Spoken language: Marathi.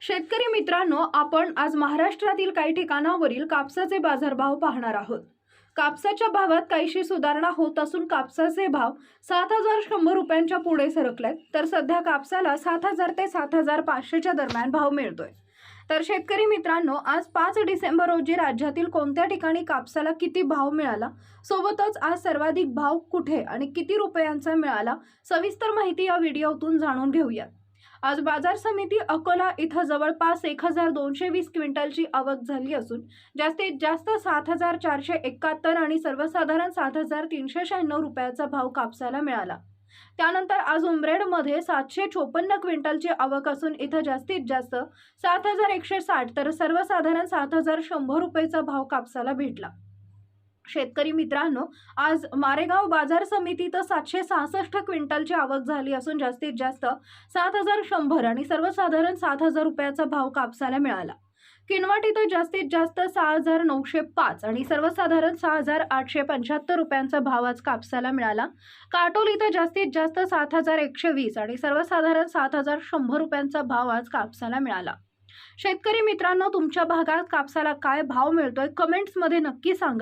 शेतकरी मित्रांनो आपण आज महाराष्ट्रातील काही ठिकाणावरील कापसाचे बाजारभाव पाहणार आहोत. कापसाच्या भावात काहीशी सुधारणा होत असून कापसाचे भाव सात हजार शंभर रुपयांच्या पुढे सरकलेत. तर सध्या कापसाला सात हजार ते सात हजार पाचशेच्या दरम्यान भाव मिळतोय. तर शेतकरी मित्रांनो आज पाच डिसेंबर रोजी राज्यातील कोणत्या ठिकाणी कापसाला किती भाव मिळाला? सोबतच आज सर्वाधिक भाव कुठे आणि किती रुपयांचा मिळाला? सविस्तर माहिती या व्हिडिओतून जाणून घेऊयात. आज बाजार समिती अकोला इथं जवळपास एक हजार दोनशे वीस क्विंटलची आवक झाली असून जास्तीत जास्त सात हजार चारशे एकाहत्तर आणि सर्वसाधारण सात हजार तीनशे शहाण्णव रुपयाचा भाव कापसाला मिळाला. त्यानंतर आज उमरेडमध्ये सातशे चोपन्न क्विंटलची आवक असून इथं जास्तीत जास्त सात हजार एकशे साठ तर सर्वसाधारण सात हजार शंभर रुपयेचा भाव कापसाला भेटला. शेतकरी मित्रांनो आज मारेगाव बाजार समितीत सातशे सहासष्ट क्विंटलची आवक झाली असून जास्तीत जास्त सात हजार शंभर आणि सर्वसाधारण सात हजार रुपयाचा भाव कापसाला मिळाला. किनवट इथं जास्तीत जास्त सहा हजार नऊशे पाच आणि सर्वसाधारण सहा हजार आठशे पंच्याहत्तर रुपयांचा भाव आज कापसाला मिळाला. काटोल इथं जास्तीत जास्त सात हजार एकशे वीस आणि सर्वसाधारण सात हजार शंभर रुपयांचा भाव आज कापसाला मिळाला. शेतकरी मित्रांनो तुमच्या भागात कापसाला काय भाव मिळतोय? कमेंट्समध्ये नक्की सांगा.